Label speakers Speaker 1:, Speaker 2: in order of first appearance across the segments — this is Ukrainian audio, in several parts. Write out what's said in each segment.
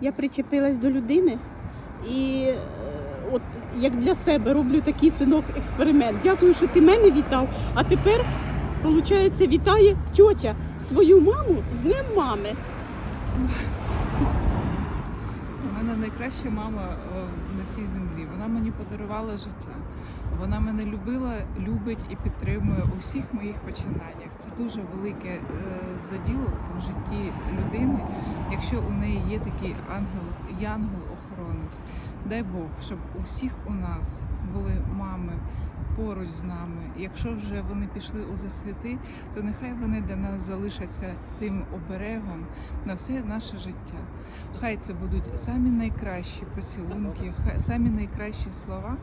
Speaker 1: я причепилась до людини і е, от як для себе роблю такий синок експеримент. Дякую, що ти мене вітав. А тепер, виходить, вітає тьотя свою маму з Днем мами.
Speaker 2: Мене найкраща мама на цій землі. Вона мені подарувала життя. Вона мене любила, любить і підтримує у всіх моїх починаннях. Це дуже велике е, заділо в житті людини, якщо у неї є такий ангел, янгол-охоронець. Дай Бог, щоб у всіх у нас були мами поруч з нами. Якщо вже вони пішли у засвіти, то нехай вони для нас залишаться тим оберегом на все наше життя. Хай це будуть самі найкращі поцілунки, самі найкращі слова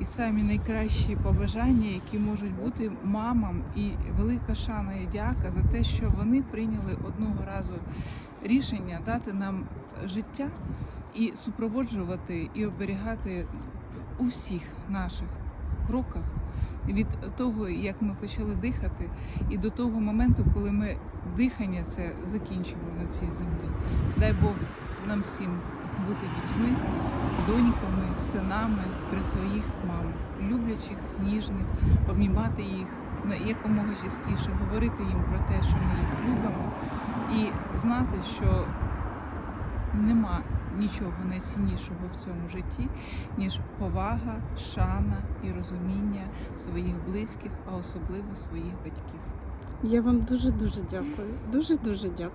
Speaker 2: і самі найкращі побажання, які можуть бути мамам. І велика шана і дяка за те, що вони прийняли одного разу рішення дати нам життя і супроводжувати і оберігати у всіх наших кроках. Від того, як ми почали дихати, і до того моменту, коли ми дихання це закінчимо на цій землі. Дай Бог нам всім бути дітьми, доньками, синами при своїх мамах, люблячих, ніжних, обнімати їх якомога частіше, говорити їм про те, що ми їх любимо, і знати, що нема нічого найціннішого в цьому житті, ніж повага, шана і розуміння своїх близьких, а особливо своїх батьків.
Speaker 1: Я вам дуже дуже дякую. Дуже дуже дякую.